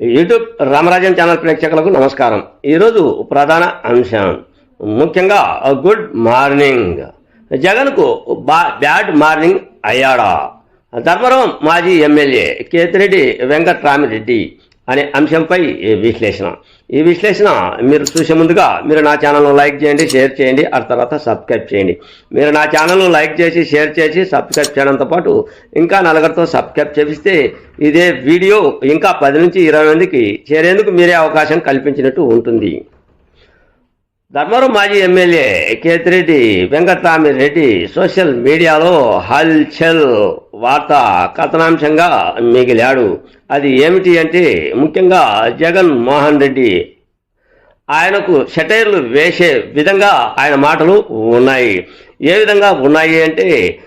YouTube Ramarajan channel ప్రేక్షకులకు నమస్కారం. ఈరోజు ప్రధాన అంశం. ముఖ్యంగా గుడ్ మార్నింగ్. జగన్కు బా బ్యాడ్ మార్నింగ్ అయ్యాడా? ధర్మవరం మాజీ ఎమ్మెల్యే కేతిరెడ్డి వెంకట్రామిరెడ్డి అనే అంశంపై ఈ విశ్లేషణ. ఈ విశ్లేషణ మీరు చూసే ముందుగా మీరు నా ఛానల్ను లైక్ చేయండి షేర్ చేయండి ఆ తర్వాత సబ్స్క్రైబ్ చేయండి. మీరు నా ఛానల్ను లైక్ చేసి షేర్ చేసి సబ్స్క్రైబ్ చేయడంతో పాటు ఇంకా నలుగురితో సబ్స్క్రైబ్ చేపిస్తే ఇదే వీడియో ఇంకా పది నుంచి ఇరవై మందికి చేరేందుకు మీరే అవకాశం కల్పించినట్టు ఉంటుంది. ధర్మవరం మాజీ ఎమ్మెల్యే కేతిరెడ్డి వెంకటరామిరెడ్డి సోషల్ మీడియాలో హల్చల్ వార్త కథనాంశంగా మిగిలాడు. అది ఏమిటి అంటే ముఖ్యంగా జగన్ మోహన్ రెడ్డి. ఆయనకు షటైర్లు వేసే విధంగా ఆయన మాటలు ఉన్నాయి. ఏ విధంగా ఉన్నాయి అంటే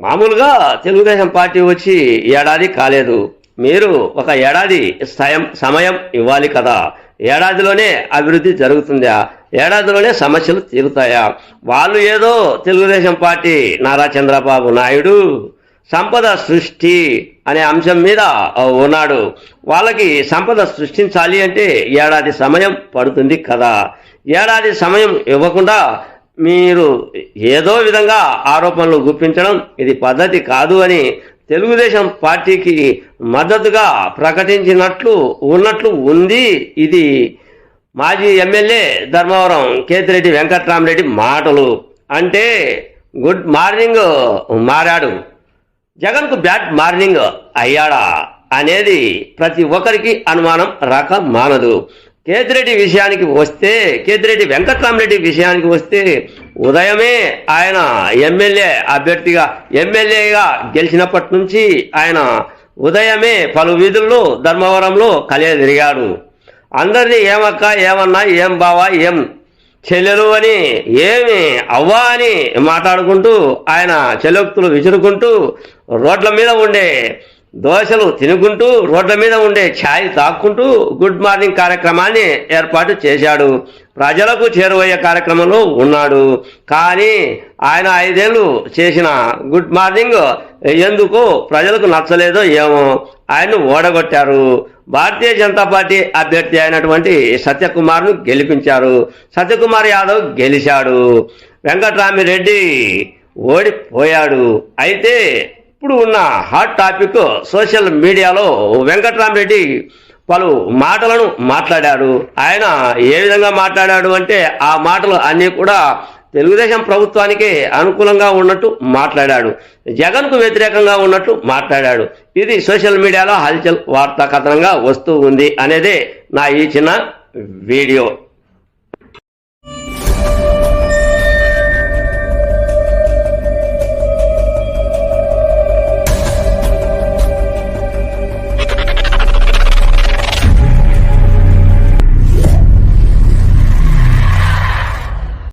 మామూలుగా తెలుగుదేశం పార్టీ వచ్చి ఏడాది కాలేదు. మీరు ఒక ఏడాది సయం సమయం ఇవ్వాలి కదా. ఏడాదిలోనే అభివృద్ధి జరుగుతుందా? ఏడాదిలోనే సమస్యలు తీరుతాయా? వాళ్ళు ఏదో తెలుగుదేశం పార్టీ నారా చంద్రబాబు నాయుడు సంపద సృష్టి అనే అంశం మీద ఉన్నాడు. వాళ్ళకి సంపద సృష్టించాలి అంటే ఏడాది సమయం పడుతుంది కదా. ఏడాది సమయం ఇవ్వకుండా మీరు ఏదో విధంగా ఆరోపణలు గుప్పించడం ఇది పద్ధతి కాదు అని తెలుగుదేశం పార్టీకి మద్దతుగా ప్రకటించినట్లు ఉన్నట్లు ఉంది. ఇది మాజీ ఎమ్మెల్యే ధర్మవరం కేతిరెడ్డి వెంకట్రామరెడ్డి మాటలు. అంటే గుడ్ మార్నింగ్ మారాడు. జగన్కు బ్యాడ్ మార్నింగ్ అయ్యాడా అనేది ప్రతి ఒక్కరికి అనుమానం రాక మానదు. కేతిరెడ్డి విషయానికి వస్తే కేతిరెడ్డి వెంకట్రామరెడ్డి విషయానికి వస్తే ఉదయమే ఆయన ఎమ్మెల్యే అభ్యర్థిగా ఎమ్మెల్యేగా గెలిచినప్పటి నుంచి ఆయన ఉదయమే పలు వీధుల్లో ధర్మవరంలో కలియ తిరిగాడు. అందరినీ ఏమక్క ఏమన్నా ఏం బావా ఏం చెల్లెలు అని ఏమి అవ్వా అని మాట్లాడుకుంటూ ఆయన చెలోక్తులు విసురుకుంటూ రోడ్ల మీద ఉండే దోశలు తినుకుంటూ రోడ్ల మీద ఉండే ఛాయ్ తాక్కుంటూ గుడ్ మార్నింగ్ కార్యక్రమాన్ని ఏర్పాటు చేశాడు. ప్రజలకు చేరువయ్యే కార్యక్రమంలో ఉన్నాడు. కానీ ఆయన ఐదేళ్ళు చేసిన గుడ్ మార్నింగ్ ఎందుకు ప్రజలకు నచ్చలేదో ఏమో ఆయన్ను ఓడగొట్టారు. భారతీయ జనతా పార్టీ అభ్యర్థి అయినటువంటి సత్యకుమార్ను గెలిపించారు. సత్యకుమార్ యాదవ్ గెలిచాడు. వెంకట్రామిరెడ్డి ఓడిపోయాడు. అయితే ఇప్పుడు ఉన్న హాట్ టాపిక్ సోషల్ మీడియాలో వెంకట్రామరెడ్డి పలు మాటలను మాట్లాడాడు. ఆయన ఏ విధంగా మాట్లాడాడు అంటే ఆ మాటలు అన్నీ కూడా తెలుగుదేశం ప్రభుత్వానికి అనుకూలంగా ఉన్నట్టు మాట్లాడాడు. జగన్కు వ్యతిరేకంగా ఉన్నట్టు మాట్లాడాడు. ఇది సోషల్ మీడియాలో హల్చల్ వార్తా కథనంగా వస్తూ ఉంది అనేదే నా ఈ చిన్న వీడియో.